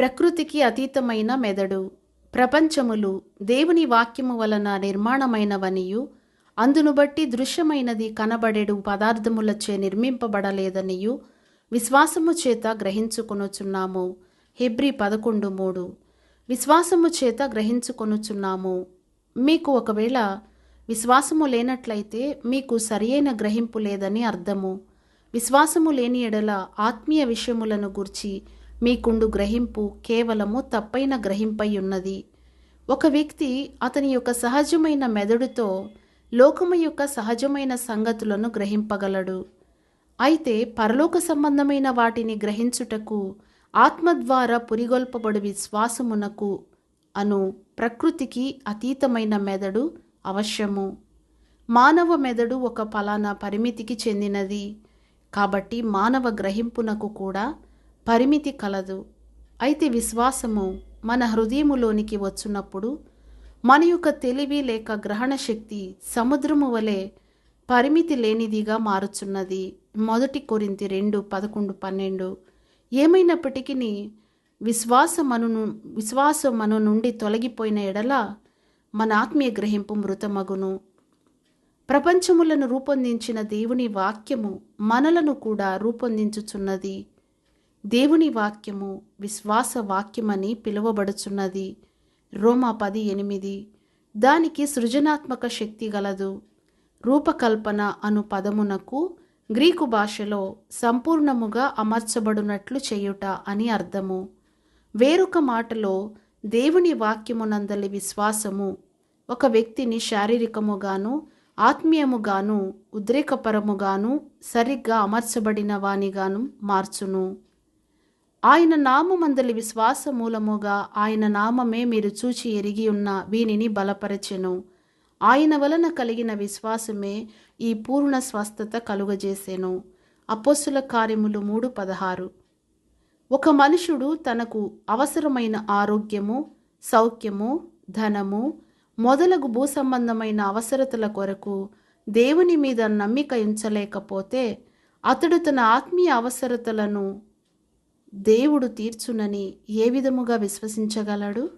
ప్రకృతికి అతీతమైన మెదడు. ప్రపంచములు దేవుని వాక్యము వలన నిర్మాణమైనవనియు అందును బట్టి దృశ్యమైనది కనబడేడు పదార్థములచే నిర్మింపబడలేదనియు విశ్వాసము చేత గ్రహించుకొనుచున్నాము. హెబ్రి పదకొండు మూడు. విశ్వాసము చేత గ్రహించుకొనుచున్నాము. మీకు ఒకవేళ విశ్వాసము లేనట్లయితే మీకు సరియైన గ్రహింపు లేదని అర్థము. విశ్వాసము లేని ఎడల ఆత్మీయ విషయములను గుర్చి మీకుండు గ్రహింపు కేవలము తప్పైన గ్రహింపై ఉన్నది. ఒక వ్యక్తి అతని యొక్క సహజమైన మెదడుతో లోకము యొక్క సహజమైన సంగతులను గ్రహింపగలడు. అయితే పరలోక సంబంధమైన వాటిని గ్రహించుటకు ఆత్మ ద్వారా పురిగొల్పబడు విశ్వాసమునకు అను ప్రకృతికి అతీతమైన మెదడు అవశ్యము. మానవ మెదడు ఒక ఫలానా పరిమితికి చెందినది. కాబట్టి మానవ గ్రహింపునకు కూడా పరిమితి కలదు. అయితే విశ్వాసము మన హృదయములోనికి వచ్చినప్పుడు మన యొక్క తెలివి లేక గ్రహణ శక్తి సముద్రము వలె పరిమితి లేనిదిగా మారుచున్నది. మొదటి కొరింతి రెండు పదకొండు పన్నెండు. ఏమైనప్పటికీ విశ్వాసమను విశ్వాసమను నుండి తొలగిపోయిన ఎడల మన ఆత్మీయ గ్రహింపు మృతమగును. ప్రపంచములను రూపొందించిన దేవుని వాక్యము మనలను కూడా రూపొందించుచున్నది. దేవుని వాక్యము విశ్వాస వాక్యమని పిలువబడుచున్నది. రోమా పది ఎనిమిది. దానికి సృజనాత్మక శక్తి గలదు. రూపకల్పన అను పదమునకు గ్రీకు భాషలో సంపూర్ణముగా అమర్చబడినట్లు చేయుట అని అర్థము. వేరొక మాటలో దేవుని వాక్యమునందలి విశ్వాసము ఒక వ్యక్తిని శారీరకముగాను ఆత్మీయముగాను ఉద్రేకపరముగాను సరిగ్గా అమర్చబడిన వానిగాను మార్చును. ఆయన నామమందలి విశ్వాస మూలముగా ఆయన నామమే మీరు చూచి ఎరిగి ఉన్న వీనిని బలపరచెను. ఆయన వలన కలిగిన విశ్వాసమే ఈ పూర్ణ స్వస్థత కలుగజేసెను. అపోస్సుల కార్యములు మూడు పదహారు. ఒక మనుషుడు తనకు అవసరమైన ఆరోగ్యము సౌఖ్యము ధనము మొదలగు భూ సంబంధమైన అవసరతల కొరకు దేవుని మీద నమ్మిక ఉంచలేకపోతే అతడు తన ఆత్మీయ అవసరతలను దేవుడు తీర్చునని ఏ విధముగా విశ్వసించగలడు?